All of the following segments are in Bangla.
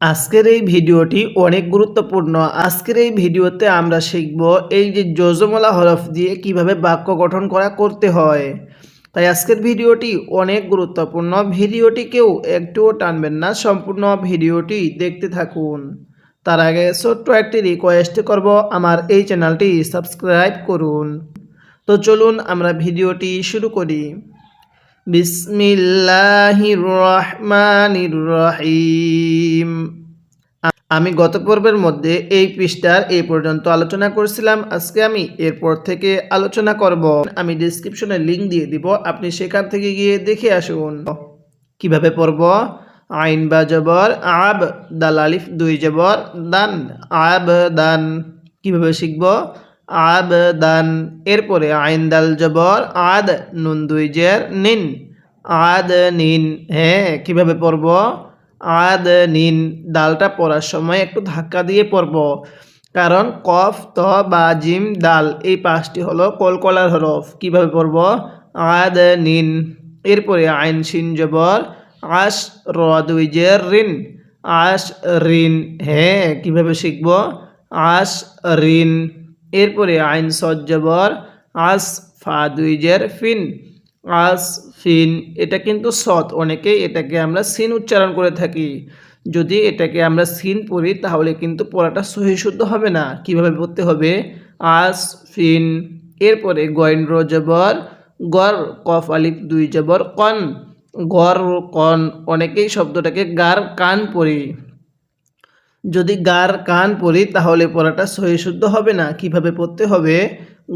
আজকের এই ভিডিওটি অনেক গুরুত্বপূর্ণ। আজকের এই ভিডিওতে আমরা শিখব এই যে যজমলা হরফ দিয়ে কীভাবে বাক্য গঠন করা করতে হয়। তাই আজকের ভিডিওটি অনেক গুরুত্বপূর্ণ। ভিডিওটি কেউ একটুও টানবেন না, সম্পূর্ণ ভিডিওটি দেখতে থাকুন। তার আগে ছোট্ট একটি রিকোয়েস্ট করব আমার এই চ্যানেলটি সাবস্ক্রাইব করুন। তো চলুন আমরা ভিডিওটি শুরু করি। বিসমিল্লাহির রহমানির রহিম। আমি গত পর্বের মধ্যে এই পৃষ্ঠার এই পর্যন্ত আলোচনা করেছিলাম। আজকে আমি এরপর থেকে আলোচনা করব। আমি ডিসক্রিপশনে লিংক দিয়ে দিব। আপনি সেখান থেকে গিয়ে দেখে আসুন। কীভাবে পড়ব? আইন বা জবর, আব, দাল আলিফ, দুই জবর, দান, আব, দান। কীভাবে শিখব? আব দান এরপরে আইন দাল জবর, আদ, নুন দুই জের, নিন। আদ, নিন হ্যাঁ কীভাবে পড়ব? আদ, নিন ডালটা পড়ার সময় একটু ধাক্কা দিয়ে পড়ব। কারণ কফ, ত বা জিম ডাল এই পাঁচটি হলো কলকলার হরফ। কীভাবে পড়ব? আদ, নিন। এরপরে আইন সিন জবর, আশ, র জের, রিন। আশ, রিন হ্যাঁ কীভাবে শিখব? আশ, রিন। এরপরে আইন সজ্জবর আস ফা দুই জের ফিন। আস ফিন, এটা কিন্তু সৎ। অনেকেই এটাকে আমরা সিন উচ্চারণ করে থাকি। যদি এটাকে আমরা সিন পড়ি, তাহলে কিন্তু পড়াটা সহি শুদ্ধ হবে না। কীভাবে পড়তে হবে? আস ফিন। এরপরে গয়েন রো জবর, গর কফ আলিফ দুই জবর কন। গর কন, অনেকেই শব্দটাকে গার কান পড়ি। যদি গার কান পড়ি তাহলে পড়াটা সহি শুদ্ধ হবে না। কীভাবে পড়তে হবে?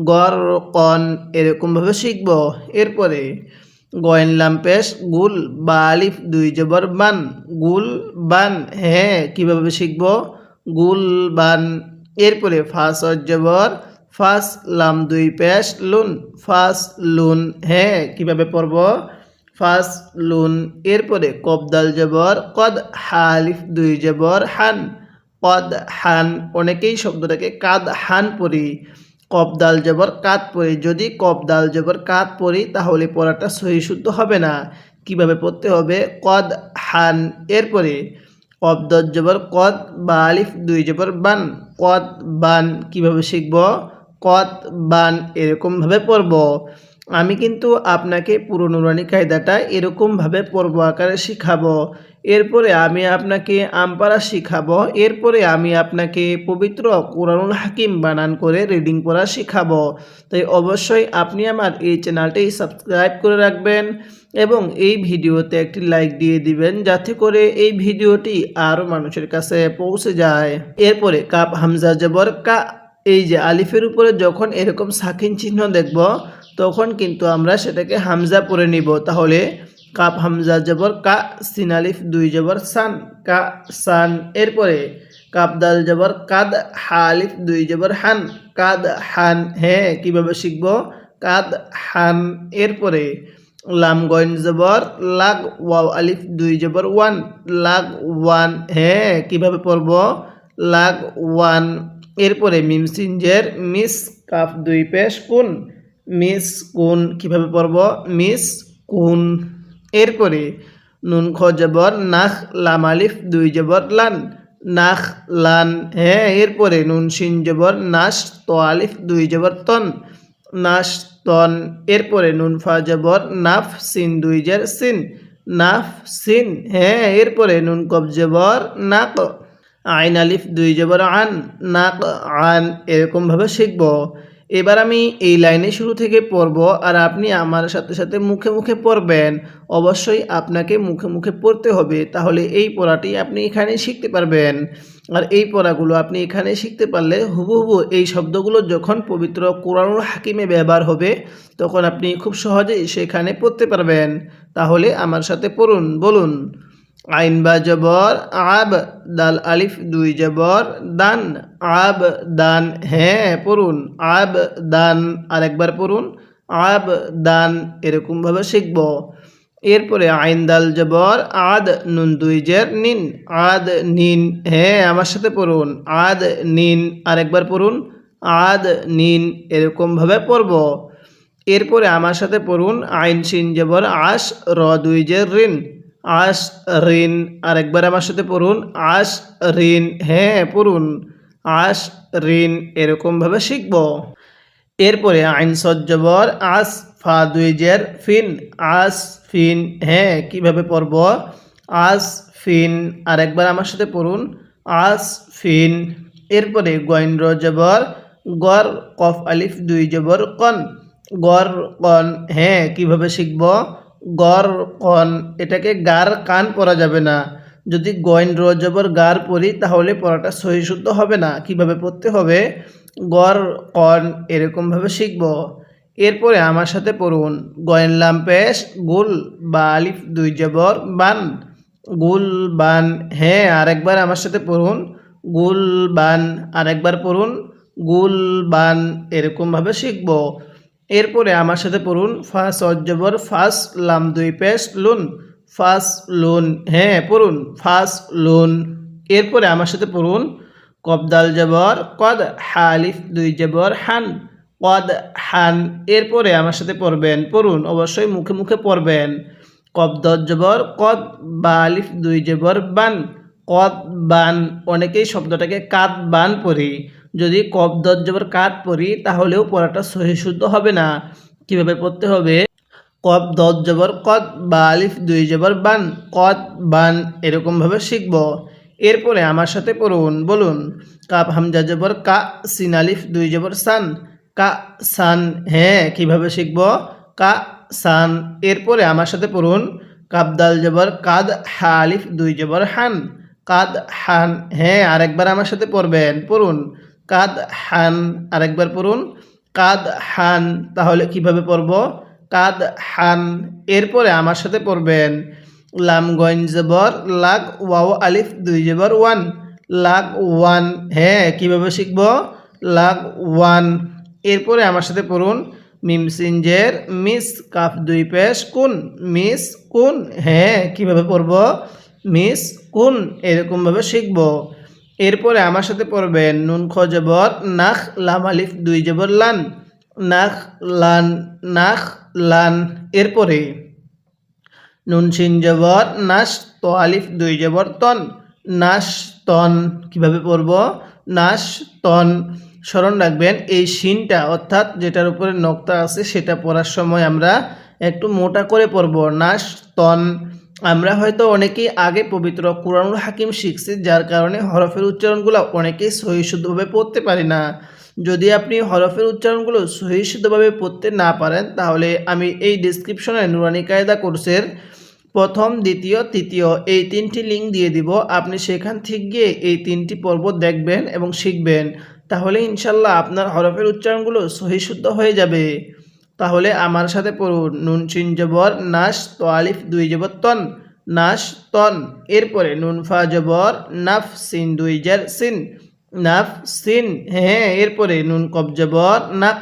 গর, কন এরকমভাবে শিখব। এরপরে, গয়েন লাম্পেশ, গুল, বা আলিফ, দুই জবর বান। গুল, বান হ্যাঁ কীভাবে শিখব? গুল, বান। এরপরে, ফাস জবর। ফাস, লাম, দুই, পেশ, লুন। ফাস, লুন হ্যাঁ কীভাবে পড়ব? ফাস, লুন, এরপরে কবদাল জবর, কদ, হালিফ, দুই, জবর, হান। কদ, হান, অনেকেই শব্দটাকে কাদ, হান পড়ি কবদাল জবর, কাত পড়ি যদি কবদাল জবর, কাত পড়ি তাহলে পড়াটা সহি শুদ্ধ হবে না। কীভাবে পড়তে হবে? কদ, হান, এরপরে কবদত জবর, কদ, বা আলিফ, দুই, জবর, বান। কদ, বান, কীভাবে শিখব? কদ, বান, এরকমভাবে পড়ব। আমি কিন্তু আপনাকে পুরো নুরানি কায়দাটা এরকমভাবে পর্ব আকারে শিখাবো। এরপরে আমি আপনাকে আমপারা শিখাবো। এরপরে আমি আপনাকে পবিত্র কোরআনুল হাকিম বানান করে রিডিং পড়া শিখাবো। তাই অবশ্যই আপনি আমার এই চ্যানেলটি সাবস্ক্রাইব করে রাখবেন এবং এই ভিডিওতে একটি লাইক দিয়ে দিবেন যাতে করে এই ভিডিওটি আরও মানুষের কাছে পৌঁছে যায়। এরপরে কাপ হামজা জবর কা এই যে আলিফের উপরে যখন এরকম সাকিন চিহ্ন দেখব তখন কিন্তু আমরা সেটাকে হামজা পরে নিব। তাহলে কাপ হামজা জবর, কা সিন আলিফ দুই জবর, সান, কা সান। এরপরে কাপ দাল জবর, কাদ হা আলিফ দুই জবর, হান। কাদ, হান হ্যাঁ কীভাবে শিখব? কাদ, হান। এরপরে লাম গইন জবর, লাগ, ওয়াও, আলিফ দুই জবর, ওয়ান। লাগ, ওয়ান হ্যাঁ কীভাবে পড়ব? লাগ, ওয়ান। এরপরে মিম সিনজের মিস কাপ দুই পেশ, কুন। মিস কুন কীভাবে পড়ব? মিস কুন। এরপরে নুন খ নাখ লাম আলিফ, দুই জবর, লান। নাখ, লান হ্যাঁ এরপরে নুন সিন জবর নাস তো দুই জবর, তন। নাস তন। এরপরে নুন ফা জবর, নাফ, সিন, দুই জের, সিন। নাফ, সিন হ্যাঁ এরপরে নুন কব জবর, নাক। আইন আলিফ, দুই জবর, আন। নাক, আন, এরকমভাবে শিখব। এবার আমি এই লাইনে শুরু থেকে পড়ব আর আপনি আমার সাথে সাথে মুখে মুখে পড়বেন। অবশ্যই আপনাকে মুখে মুখে পড়তে হবে, তাহলে এই পড়াটি আপনি এখানে শিখতে পারবেন। আর এই পড়াগুলো আপনি এখানে শিখতে পারলে হুবহু এই শব্দগুলো যখন পবিত্র কোরআনুল হাকিমে ব্যবহার হবে, তখন আপনি খুব সহজেই সেখানে পড়তে পারবেন। তাহলে আমার সাথে পড়ুন, বলুন। আইন বা জবর, আব, দাল, আলিফ, দুই জবর, দান, আব, দান হ্যাঁ পড়ুন, আব, দান, আরেকবার পড়ুন, আব, দান এরকমভাবে শিখব। এরপরে আইন, দাল, জবর, আদ, নুন, দুই জের, নিন, আদ, নিন হ্যাঁ আমার সাথে পড়ুন, আদ, নিন, আরেকবার পড়ুন, আদ, নিন এরকমভাবে পড়ব। এরপরে আমার সাথে পড়ুন, আইন, সিন, জবর আশ র, দুই জের ঋণ আশ রিন আরেকবার আমার সাথে পড়ুন আশ রিন হ্যাঁ পড়ুন আশ রিন এরকমভাবে শিখব। এরপরে আইন সজ্জবর আস ফা দুই জের ফিন, আস ফিন হ্যাঁ কীভাবে পড়ব? আস ফিন, আরেকবার আমার সাথে পড়ুন, আস ফিন, এরপরে গয়েন্দ্র জবর, গর কফ আলিফ দুই জবর কন, গর কন হ্যাঁ কীভাবে শিখব? গর কন, এটাকে গার কান পরা যাবে না। যদি গয়েন র জবর গার পড়ি তাহলে পড়াটা সহি শুদ্ধ হবে না। কীভাবে পড়তে হবে? গর কন এরকমভাবে শিখব। এরপরে আমার সাথে পড়ুন। গয়েন লাম্পেশ গুল বা আলিফ দুই জবর বান। গুল বান হ্যাঁ আরেকবার আমার সাথে পড়ুন। গুল বান, আরেকবার পড়ুন। গুল বান এরকমভাবে শিখব। এরপরে আমার সাথে পড়ুন, ফাস অজবর ফাস লাম দুই পেশ লুন, ফাস লুন হ্যাঁ পড়ুন, ফাস লুন। এরপরে আমার সাথে পড়ুন, কবদাল জবর, কদ হালিফ দুই জবর হান, কদ হান। এরপরে আমার সাথে পড়বেন, পড়ুন, অবশ্যই মুখে মুখে পড়বেন কবদ জবর, কদ বা আলিফ দুই জবর বান, কদ বান, অনেকেই শব্দটাকে কাদ বান পড়ি। যদি কবদ জবর কাদ পড়ি তাহলেও পড়াটা সহি শুদ্ধ হবে না। কীভাবে পড়তে হবে? কব দত জবর কদ বা আলিফ দুই জবর বান কদ বান এরকমভাবে শিখব। এরপরে আমার সাথে পড়ুন, বলুন, কাপ হামজা জবর কা, সিন আলিফ দুই জবর সান, কা, সান হ্যাঁ কীভাবে শিখব? কা, সান, এরপরে আমার সাথে পড়ুন, কাপ দাল জবর কাদ, হা আলিফ দুই জবর হান, কাদ, হান হ্যাঁ আরেকবার আমার সাথে পড়বেন, পড়ুন। কাদ হান আরেকবার পড়ুন। কাদ হান, তাহলে কীভাবে পড়ব? কাদ হান, এরপরে আমার সাথে পড়বেন। লাম গইন জবর, লাগ ওয়াও আলিফ, দুই জবর, ওয়ান। লাগ ওয়ান হ্যাঁ কীভাবে শিখব? লাগ ওয়ান। এরপরে আমার সাথে পড়ুন। মিম মিস কাফ দুই পেশ, কুন। মিস কুন হ্যাঁ কীভাবে পড়ব? মিস কুন, এরকমভাবে শিখব। এরপরে আমার সাথে পড়বেন নুন খ জবর, নাখ, লাম আলিফ, দুই জবর, লান। নাখ লান নাখ, লান। এরপরে নুন সিন জবর নাস তো আলিফ, দুই জবর, তন। নাস তন, কীভাবে পড়ব? নাস তন। স্মরণ রাখবেন, এই সিনটা, অর্থাৎ যেটার উপরে নক্তা আছে, সেটা পড়ার সময় আমরা একটু মোটা করে পড়ব। নাস তন আমরা হয়তো অনেকেই আগে পবিত্র কোরআনুল হাকিম শিখছি, যার কারণে হরফের উচ্চারণগুলো অনেকেই সহি শুদ্ধভাবে পড়তে পারি না। যদি আপনি হরফের উচ্চারণগুলো সহি শুদ্ধভাবে পড়তে না পারেন, তাহলে আমি এই ডিসক্রিপশনে নুরানি কায়দা কোর্সের প্রথম, দ্বিতীয়, তৃতীয় এই তিনটি লিঙ্ক দিয়ে দিব। আপনি সেখান থেকে গিয়ে এই তিনটি পর্ব দেখবেন এবং শিখবেন। তাহলে ইনশাল্লাহ আপনার হরফের উচ্চারণগুলো সহি শুদ্ধ হয়ে যাবে। তাহলে আমার সাথে পড়ুন। নুন, চিন, জবর নাস তো, আলিফ, দুই, জবর, তন। নাস তন। এরপরে নুন, ফা, জবর, নাফ, সিন, দুই, জার, সিন। নাফ, সিন হ্যাঁ এরপরে নুন কব জবর, নাক,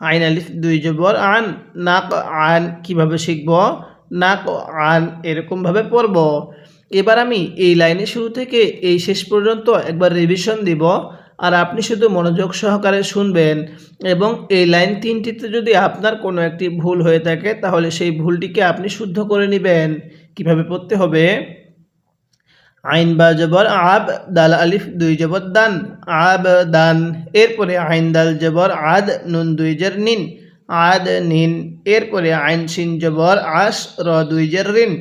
আইন, আলিফ, দুই, জবর, আন। নাক, আন, কীভাবে শিখব? নাক, আন এরকমভাবে পড়ব। এবার আমি এই লাইনের শুরু থেকে এই শেষ পর্যন্ত একবার রিভিশন দিব। আর আপনি শুধু মনোযোগ সহকারে শুনবেন এবং এই লাইন তিনটিতে যদি আপনার কোনো একটি ভুল হয়ে থাকে, তাহলে সেই ভুলটিকে আপনি শুদ্ধ করে নেবেন। কীভাবে পড়তে হবে? আইন বা জবর, আব, দাল, আলিফ, দুই জবর, দান। আব, দান, এরপরে আইন, দাল, জবর, আদ, নুন, দুই জের, নিন। আদ, নিন, এরপরে আইন, সিন, জবর, আস, র, দুই জের রিন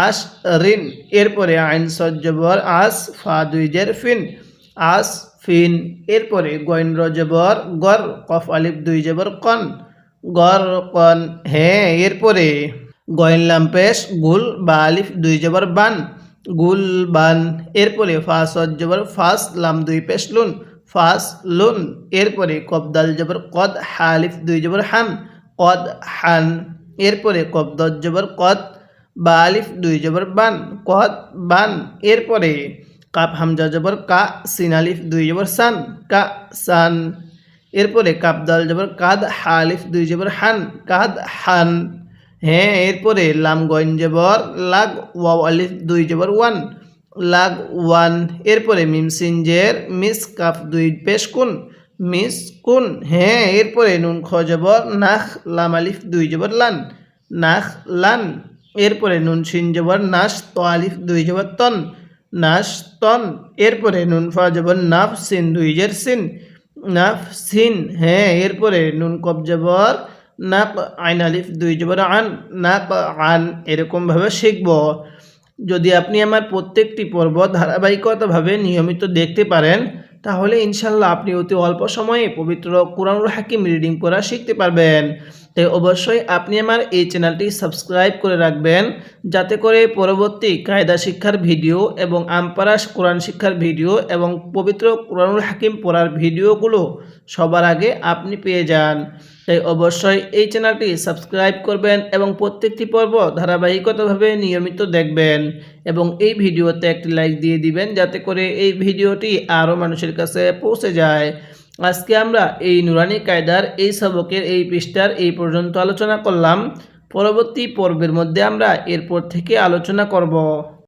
আস রিন এরপরে আইন সজ জবর, আস, ফা, দুই জের, ফিন। আস ফিন এরপরে গইন র জবর, গর, কফ, আলিফ, দুই জবর, কন। গর, কন হ্যাঁ এরপরে গয়েন লাম্পেশ গুল, বা, আলিফ, দুই জবর, বান। গুল, বান, এরপরে ফাস জবর, ফাস, লাম, দুই, পেশ, লুন। ফাস, লুন, এরপরে কবদাল জবর, কদ হালিফ দুই জবর, হান। কদ, হান, এরপরে কবদত জবর, কদ, বা, আলিফ, দুই জবর, বান। কদ, বান, এরপরে কাপ হামজা জবর, কা সিন আলিফ, দুই জবর, সান, কা সান। এরপরে কাবদাল জবর, কাদ হালিফ, দুই জবর, হান, কাদ হান। হ্যাঁ এরপরে লাম গইন জবর, লাগ ওয়াও আলিফ, দুই জবর, ওয়ান। লাগ ওয়ান। এরপরে মিম মিস কাপ দুই পেশ কুন, মিস কুন। হ্যাঁ এরপরে নুন খ জবর, নাখ, লাম আলিফ, দুই জবর, লান। নাখ, লান। এরপরে নুন সিন জবর নাস ত আলিফ, দুই জবর, তন। নাস তন এরপরে নুন জবর নাফ সিন দুই জের সিন। নাফ সিন হ্যাঁ এরপরে নুন কব জবর নাপ আইন আলিফ, দুই জবর আন নাপ আন এরকমভাবে শিখব। যদি আপনি আমার প্রত্যেকটি পর্ব ধারাবাহিকতাভাবে নিয়মিত দেখতে পারেন, তাহলে ইনশাল্লাহ আপনি অতি অল্প সময়ে পবিত্র কোরআনুল হাকিম রিডিং করা শিখতে পারবেন। তাই অবশ্যই আপনি আমার এই চ্যানেলটি সাবস্ক্রাইব করে রাখবেন, যাতে করে পরবর্তী কায়দা শিক্ষার ভিডিও এবং আমপারাস কোরআন শিক্ষার ভিডিও এবং পবিত্র কোরআনুল হাকিম পড়ার ভিডিওগুলো সবার আগে আপনি পেয়ে যান। তাই অবশ্যই এই চ্যানেলটি সাবস্ক্রাইব করবেন এবং প্রত্যেকটি পর্ব ধারাবাহিকতাভাবে নিয়মিত দেখবেন এবং এই ভিডিওতে একটি লাইক দিয়ে দিবেন, যাতে করে এই ভিডিওটি আরও মানুষের কাছে পৌঁছে যায়। আজকে আমরা এই নুরানি কায়দার এই সবকের এই পৃষ্ঠার এই পর্যন্ত আলোচনা করলাম। পরবর্তী পর্বের মধ্যে আমরা এরপর থেকে আলোচনা করব।